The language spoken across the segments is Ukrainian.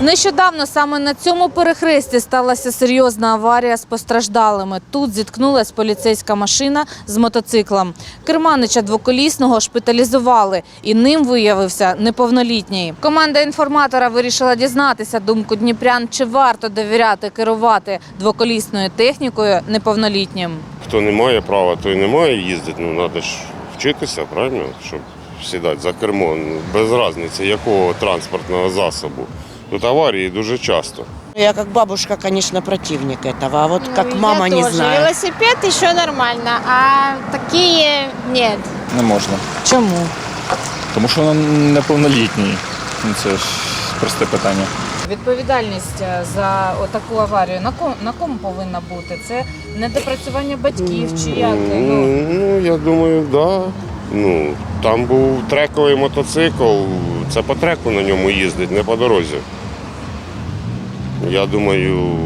Нещодавно саме на цьому перехресті сталася серйозна аварія з постраждалими. Тут зіткнулась поліцейська машина з мотоциклом. Керманича двоколісного шпиталізували, і ним виявився неповнолітній. Команда інформатора вирішила дізнатися думку дніпрян, чи варто довіряти керувати двоколісною технікою неповнолітнім. Хто не має права, той не має їздити. Ну треба ж вчитися, правильно, щоб сідати за кермо. Ну, Без різниці, якого транспортного засобу. Тут аварії дуже часто. Я как бабушка, конечно, противник этого, а вот Ну, как я мама не тоже. знаю. Велосипед еще нормально, а такие нет. Не можна. Чому? Тому що вона неповнолітній. Ну, Це ж просте питання. Відповідальність е, за таку аварію на кому, на кому повинна бути? Це недопрацювання батьків чи як? Ну, Ну, я думаю, так. Да. Ну, там був трековий мотоцикл, це по треку на ньому їздить, не по дорозі. Я думаю,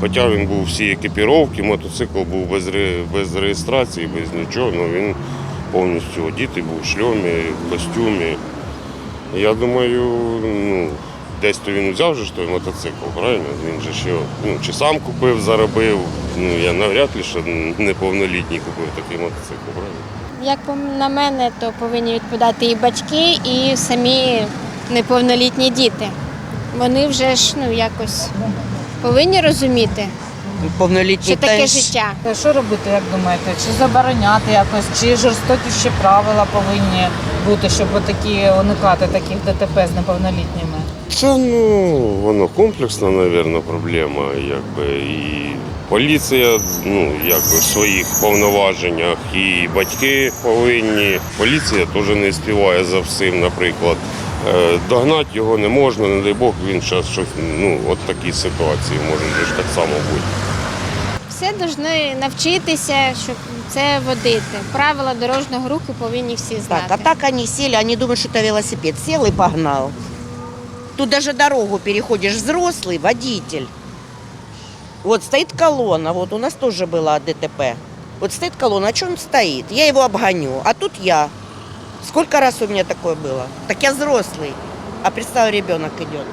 хоча він був всі екіпіровки, мотоцикл був без, без реєстрації, без нічого, але він повністю одітий був в шльомі, в костюмі. Я думаю, ну, десь то він взяв же той мотоцикл, правильно? Він же ще ну, чи сам купив, заробив. Ну, я навряд ли, що неповнолітній купив такий мотоцикл, правильно? Як на мене, то повинні відповідати і батьки, і самі неповнолітні діти. Вони вже ж ну якось повинні розуміти, Повнолітній що таке теж. життя. Що робити, як думаєте? Чи забороняти якось, чи жорстокіші правила повинні бути, щоб такі уникати таких ДТП з неповнолітніми? Це ну, воно комплексна, мабуть, проблема. Якби, і поліція ну, якби, в своїх повноваженнях, і батьки повинні. Поліція теж не співає за всім, наприклад. Е, Догнати його не можна, не дай Бог, він зараз щось, ну, от такі ситуації може ж так само бути Все повинні навчитися, щоб це водити. Правила дорожнього руху повинні всі знати. Так, а так они сели, они думают, что это велосипед. Сел и погнал. Тут даже дорогу переходишь, взрослый водитель. Вот стоит колонна, вот у нас тоже было ДТП. Вот стоит колонна, а что он стоит? Я его обгоню, а тут я. Сколько раз у меня такое было? Так я взрослый, а представь, ребенок идет.